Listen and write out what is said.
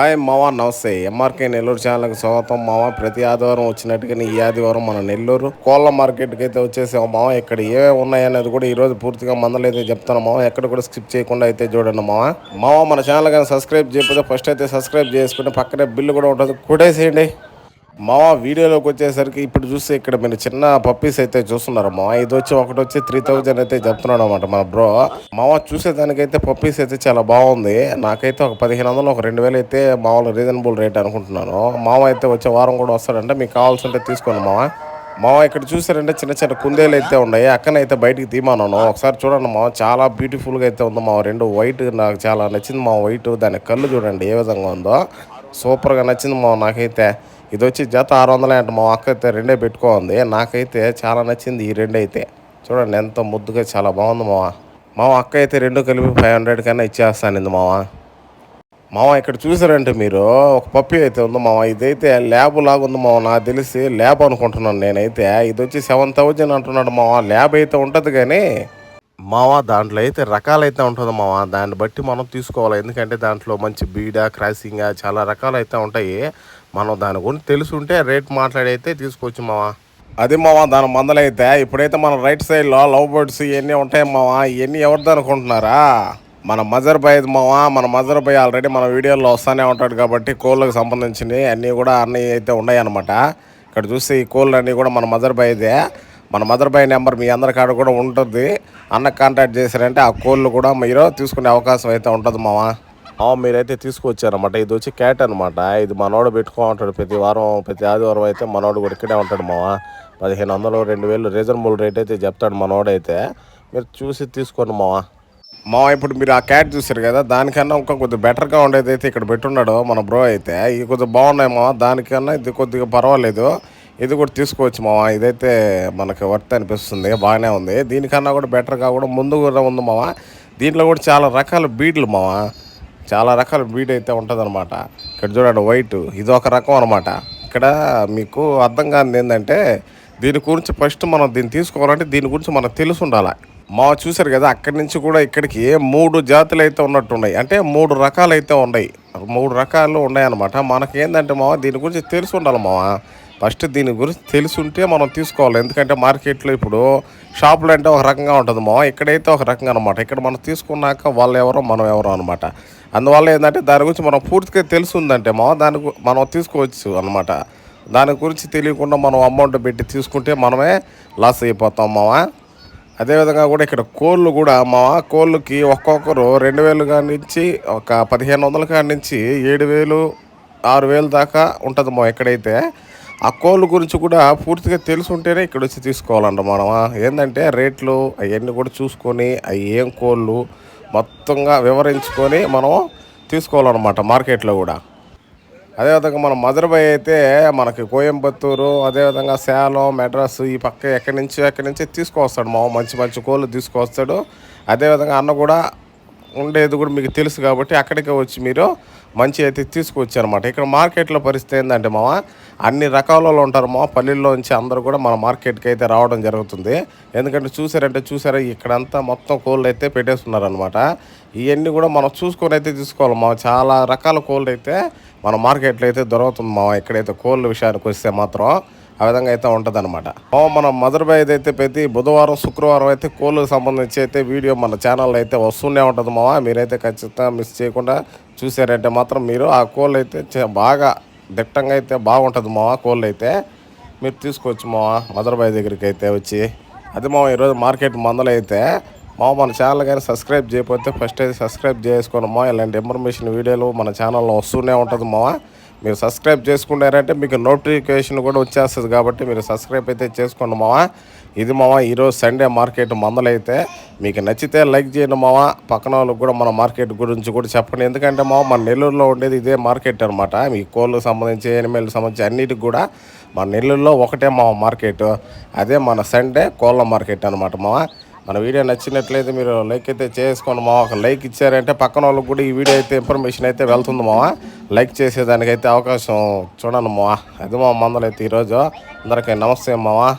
Hi మావా నమస్తే. MRK Nellore ఛానల్కి స్వాగతం మావా. ప్రతి ఆదివారం వచ్చినట్టుగానే ఈ ఆదివారం మన నెల్లూరు కోళ్ళ మార్కెట్కి అయితే వచ్చేసాం మావ. ఇక్కడ ఏమేమి ఉన్నాయనేది కూడా ఈరోజు పూర్తిగా మందలైతే చెప్తాను మావ. ఎక్కడ కూడా స్కిప్ చేయకుండా అయితే చూడండి మావ. మావ మన ఛానల్ కానీ సబ్స్క్రైబ్ చేయకపోతే ఫస్ట్ అయితే సబ్స్క్రైబ్ చేసుకుని పక్కనే బిల్లు కూడా ఉంటుంది. కొట్టేసేయండి. మావా వీడియోలోకి వచ్చేసరికి ఇప్పుడు చూస్తే ఇక్కడ మీరు చిన్న పప్పీస్ అయితే చూస్తున్నారు. మా ఇది వచ్చి ఒకటి వచ్చి త్రీ థౌజండ్ అయితే చెప్తున్నాడు అనమాట మన బ్రో మావ చూసేదానికైతే పప్పీస్ అయితే చాలా బాగుంది. నాకైతే ఒక పదిహేను వందలు ఒక రెండు వేలు అయితే మామూలు రీజనబుల్ రేట్ అనుకుంటున్నాను. మావ అయితే వచ్చే వారం కూడా వస్తాడంటే మీకు కావాల్సి ఉంటే తీసుకోండి మావా మావ ఇక్కడ చూసారంటే చిన్న చిన్న కుందేలు అయితే ఉన్నాయి. అక్కనైతే బయటికి తీమాను ఒకసారి చూడండి మావ చాలా బ్యూటిఫుల్గా అయితే ఉంది మావ రెండు వైట్ నాకు చాలా నచ్చింది మా వైట్ దాని కళ్ళు చూడండి ఏ విధంగా ఉందో. సూపర్గా నచ్చింది మావ నాకైతే. ఇది వచ్చి జత ఆరు వందలే అంటే. మా అక్క అయితే రెండే పెట్టుకోంది. నాకైతే చాలా నచ్చింది ఈ రెండు అయితే. చూడండి ఎంత ముద్దుగా చాలా బాగుంది మావ. మా అక్క అయితే రెండు కలిపి ఫైవ్ హండ్రెడ్ కన్నా ఇచ్చేస్తానండి మావ. మావ ఇక్కడ చూసారంటే మీరు ఒక పప్పి అయితే ఉంది మావ. ఇదైతే ల్యాబ్ లాగా ఉంది మావ. నాకు తెలిసి ల్యాబ్ అనుకుంటున్నాను నేనైతే. ఇది వచ్చి సెవెన్ థౌజండ్ అంటున్నాడు మావ. ల్యాబ్ అయితే ఉంటుంది కానీ మావా దాంట్లో అయితే రకాలైతే ఉంటుంది మావా. దాన్ని బట్టి మనం తీసుకోవాలి. ఎందుకంటే దాంట్లో మంచి బీడ క్రాసింగ్ చాలా రకాలైతే ఉంటాయి. మనం దాని గురించి తెలుసుంటే రేట్ మాట్లాడైతే తీసుకోవచ్చు మావా. అది మావా దాని మందలైతే ఇప్పుడైతే మన రైట్ సైడ్లో లవ్ బర్డ్స్ ఇవన్నీ ఉంటాయి మావా ఇవన్నీ ఎవరిది అనుకుంటున్నారా? మన మజర్ బై మావా మన మజర్ బై ఆల్రెడీ మన వీడియోలో వస్తూనే ఉంటాడు కాబట్టి కోళ్ళకు సంబంధించినవి అన్నీ కూడా అన్నీ అయితే ఉన్నాయి అనమాట ఇక్కడ చూస్తే ఈ కోళ్ళు అన్నీ కూడా మన మదర్ బైదే. మన మదర్ బై నెంబర్ మీ అందరి కాడ కూడా ఉంటుంది. అన్న కాంటాక్ట్ చేశారంటే ఆ కోళ్ళు కూడా మీరు తీసుకునే అవకాశం అయితే ఉంటుంది మావా. మీరైతే తీసుకొచ్చారనమాట ఇది వచ్చి క్యాట్ అనమాట ఇది మనోడు పెట్టుకో ఉంటాడు ప్రతి వారం ప్రతి ఆదివారం అయితే మనోడు కూడా ఇక్కడే ఉంటాడు మావ. పదిహేను వందలు రెండు వేలు రీజనబుల్ రేట్ అయితే చెప్తాడు మనోడైతే మీరు చూసి తీసుకోండి మావా. మా ఇప్పుడు మీరు ఆ క్యాట్ చూసారు కదా దానికన్నా ఇంకా కొద్దిగా బెటర్గా ఉండేది అయితే ఇక్కడ పెట్టున్నాడు మన బ్రో అయితే. ఇది కొద్దిగా బాగున్నాయి మావా. దానికన్నా ఇది కొద్దిగా పర్వాలేదు. ఇది కూడా తీసుకోవచ్చు మావా. ఇదైతే మనకి వర్త్ అనిపిస్తుంది. బాగానే ఉంది. దీనికన్నా కూడా బెటర్గా కూడా ముందు కూడా ఉంది మావా. దీంట్లో కూడా చాలా రకాల బీడ్లు మావా. చాలా రకాల బ్రీడ్ అయితే ఉంటుంది అనమాట ఇక్కడ చూడండి వైట్ ఇది ఒక రకం అనమాట ఇక్కడ మీకు అర్థం కానిది ఏంటంటే దీని గురించి ఫస్ట్ మనం దీన్ని తీసుకోవాలంటే దీని గురించి మనకు తెలిసి ఉండాలి. మా చూసారు కదా అక్కడి నుంచి కూడా ఇక్కడికి మూడు జాతులు అయితే ఉన్నట్టున్నాయి. అంటే మూడు రకాలు అయితే ఉన్నాయి. మూడు రకాలు ఉన్నాయన్నమాట. మనకి ఏంటంటే మావా దీని గురించి తెలిసి ఉండాలి మావా. ఫస్ట్ దీని గురించి తెలుసుంటే మనం తీసుకోవాలి. ఎందుకంటే మార్కెట్లో ఇప్పుడు షాపులు అంటే ఒక రకంగా ఉంటుంది మా ఇక్కడైతే ఒక రకంగా అనమాట ఇక్కడ మనం తీసుకున్నాక వాళ్ళు ఎవరో మనం ఎవరో అనమాట అందువల్ల ఏంటంటే దాని గురించి మనం పూర్తిగా తెలుసుందంటే మా దాని గు- మనం తీసుకోవచ్చు అనమాట దాని గురించి తెలియకుండా మనం అమౌంట్ పెట్టి తీసుకుంటే మనమే లాస్ అయిపోతాం మావా. అదేవిధంగా కూడా ఇక్కడ కోళ్ళు కూడా మా కోళ్ళకి ఒక్కొక్కరు రెండు వేలు కాడి నుంచి ఒక పదిహేను వందల కాడి నుంచి ఏడు వేలు ఆరు వేలు దాకా ఉంటుంది మా ఎక్కడైతే. ఆ కోళ్ళ గురించి కూడా పూర్తిగా తెలుసుంటేనే ఉంటేనే ఇక్కడ వచ్చి తీసుకోవాలంట మనం ఏంటంటే రేట్లు అవన్నీ కూడా చూసుకొని అవి ఏం కోళ్ళు మొత్తంగా వివరించుకొని మనం తీసుకోవాలన్నమాట మార్కెట్లో కూడా. అదేవిధంగా మన మధురబాయ్ అయితే మనకి కోయంబత్తూరు అదేవిధంగా సేలం మెడ్రాస్ ఈ పక్క ఎక్కడి నుంచి ఎక్కడి నుంచి తీసుకొస్తాడు మా మంచి మంచి కోళ్ళు తీసుకొస్తాడు అదేవిధంగా అన్న కూడా ఉండేది కూడా మీకు తెలుసు కాబట్టి అక్కడికే వచ్చి మీరు మంచి అయితే తీసుకొచ్చారనమాట ఇక్కడ మార్కెట్లో పరిస్థితి ఏంటంటే మామ అన్ని రకాలలో ఉంటారు మా పల్లెల్లో నుంచి అందరూ కూడా మన మార్కెట్కి అయితే రావడం జరుగుతుంది. ఎందుకంటే చూసారంటే చూసారా ఇక్కడంతా మొత్తం కోళ్ళు అయితే పెట్టేస్తున్నారు అనమాట ఇవన్నీ కూడా మనం చూసుకొని అయితే తీసుకోవాలి మా చాలా రకాల కోళ్ళు అయితే మన మార్కెట్లో అయితే దొరుకుతుంది మా ఇక్కడైతే కోళ్ళ విషయానికి వస్తే మాత్రం ఆ విధంగా అయితే ఉంటుంది అనమాట మన మదర్ బై అయితే ప్రతి బుధవారం శుక్రవారం అయితే కోళ్ళకు సంబంధించి అయితే వీడియో మన ఛానల్లో అయితే వస్తూనే ఉంటుంది మావా. మీరైతే ఖచ్చితంగా మిస్ చేయకుండా చూసారంటే మాత్రం మీరు ఆ కోళ్ళు అయితే చే- బాగా దిట్టంగా అయితే బాగుంటుంది మావా కోళ్ళు అయితే. మీరు తీసుకోవచ్చు మావా మదర్ బై దగ్గరికి అయితే వచ్చి. అది మావ ఈరోజు మార్కెట్ మందలు అయితే. మా మన ఛానల్ కానీ సబ్స్క్రైబ్ చేయకపోతే ఫస్ట్ అయితే సబ్స్క్రైబ్ చేసుకోండి మా ఇలాంటి ఇన్ఫర్మేషన్ వీడియోలు మన ఛానల్లో వస్తూనే ఉంటుంది మావా. మీరు సబ్స్క్రైబ్ చేసుకున్నారంటే మీకు నోటిఫికేషన్ కూడా వచ్చేస్తుంది కాబట్టి మీరు సబ్స్క్రైబ్ అయితే చేసుకోండి మావా. ఇది మావా ఈరోజు సండే మార్కెట్ మందలైతే మీకు నచ్చితే లైక్ చేయండి మావా. పక్కన వాళ్ళకి కూడా మన మార్కెట్ గురించి కూడా చెప్పండి. ఎందుకంటే మావా మన నెల్లూరులో ఉండేది ఇదే మార్కెట్ అనమాట మీ కోళ్ళకు సంబంధించి ఎనిమేళ్ళకి సంబంధించి అన్నిటికి కూడా మన నెల్లూరులో ఒకటే మావా మార్కెట్ అదే మన సండే కోళ్ళ మార్కెట్ అనమాట మావా. మన వీడియో నచ్చినట్లయితే మీరు లైక్ అయితే చేసుకోండి మావా ఒక లైక్ ఇచ్చారంటే పక్కన వాళ్ళకి కూడా ఈ వీడియో అయితే ఇన్ఫర్మేషన్ అయితే వెళ్తుంది మావా లైక్ చేసేదానికైతే అవకాశం చూడండి మావా అది మా మందలైతే ఈరోజు. అందరికీ నమస్తే మావా